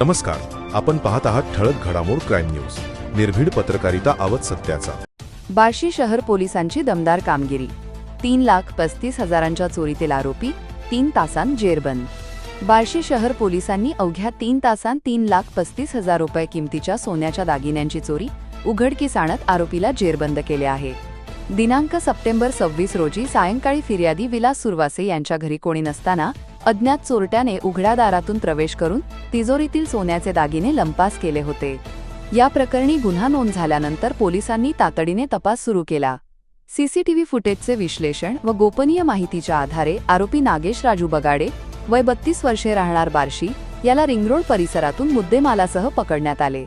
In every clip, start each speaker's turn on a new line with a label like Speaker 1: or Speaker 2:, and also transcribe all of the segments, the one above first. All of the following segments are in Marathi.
Speaker 1: नमस्कार आपण पाहत आहात ठळक घडामोड क्राईम न्यूज. निर्भीड पत्रकारिता आवत सत्याचा.
Speaker 2: बार्शी शहर पोलिसांची दमदार कामगिरी. तीन लाख पस्तीस हजारांच्या चोरीतील आरोपी तीन तासांत जेरबंद. बार्शी शहर पोलिसांनी अवघ्या तीन तासांत तीन लाख पस्तीस हजार रुपये किमतीच्या सोन्याच्या दागिन्यांची चोरी उघडकीस आणत आरोपीला जेरबंद केले आहे. दिनांक सप्टेंबर सव्वीस रोजी सायंकाळी फिर्यादी विलास सुरवासे यांच्या घरी कोणी नसताना अज्ञात चोरट्याने उघड्या दारातून प्रवेश करून तिजोरीतील सोन्याचे दागिने लंपास केले होते. या प्रकरणी गुन्हा नोंद झाल्यानंतर पोलिसांनी तातडीने तपास सुरू केला. सीसीटीव्ही फुटेजचे विश्लेषण व गोपनीय माहितीच्या आधारे आरोपी नागेश राजू बगाडे वय बत्तीस वर्षे राहणार बार्शी याला रिंगरोड परिसरातून मुद्देमालासह पकडण्यात आले.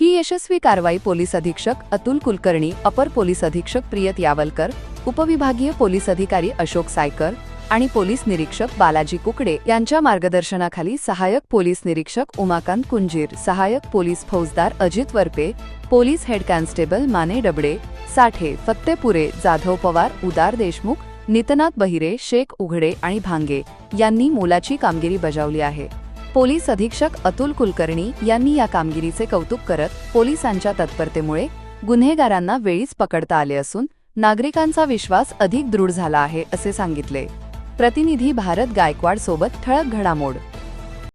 Speaker 2: ही यशस्वी कारवाई पोलीस अधीक्षक अतुल कुलकर्णी अपर पोलीस अधीक्षक प्रियत यावलकर उपविभागीय पोलीस अधिकारी अशोक सायकर आणि पोलीस निरीक्षक बालाजी कुकडे यांच्या मार्गदर्शनाखाली सहाय्यक पोलीस निरीक्षक उमाकांत कुंजीर सहाय्यक पोलीस फौजदार Ajit Varpe police head constable Mane Dabde Sathe Fattepure Jadhav Pawar Udar Deshmukh Nitnath बहिरे शेख उघडे आणि भांगे यांनी मोलाची कामगिरी बजावली आहे. पोलीस अधीक्षक अतुल कुलकर्णी यांनी या कामगिरीचे कौतुक करत पोलिसांच्या तत्परतेमुळे गुन्हेगारांना वेळीच पकडता आले असून नागरिकांचा विश्वास अधिक दृढ झाला आहे असे सांगितले. प्रतिनिधी भारत गायकवाड सोबत ठळक घडामोड.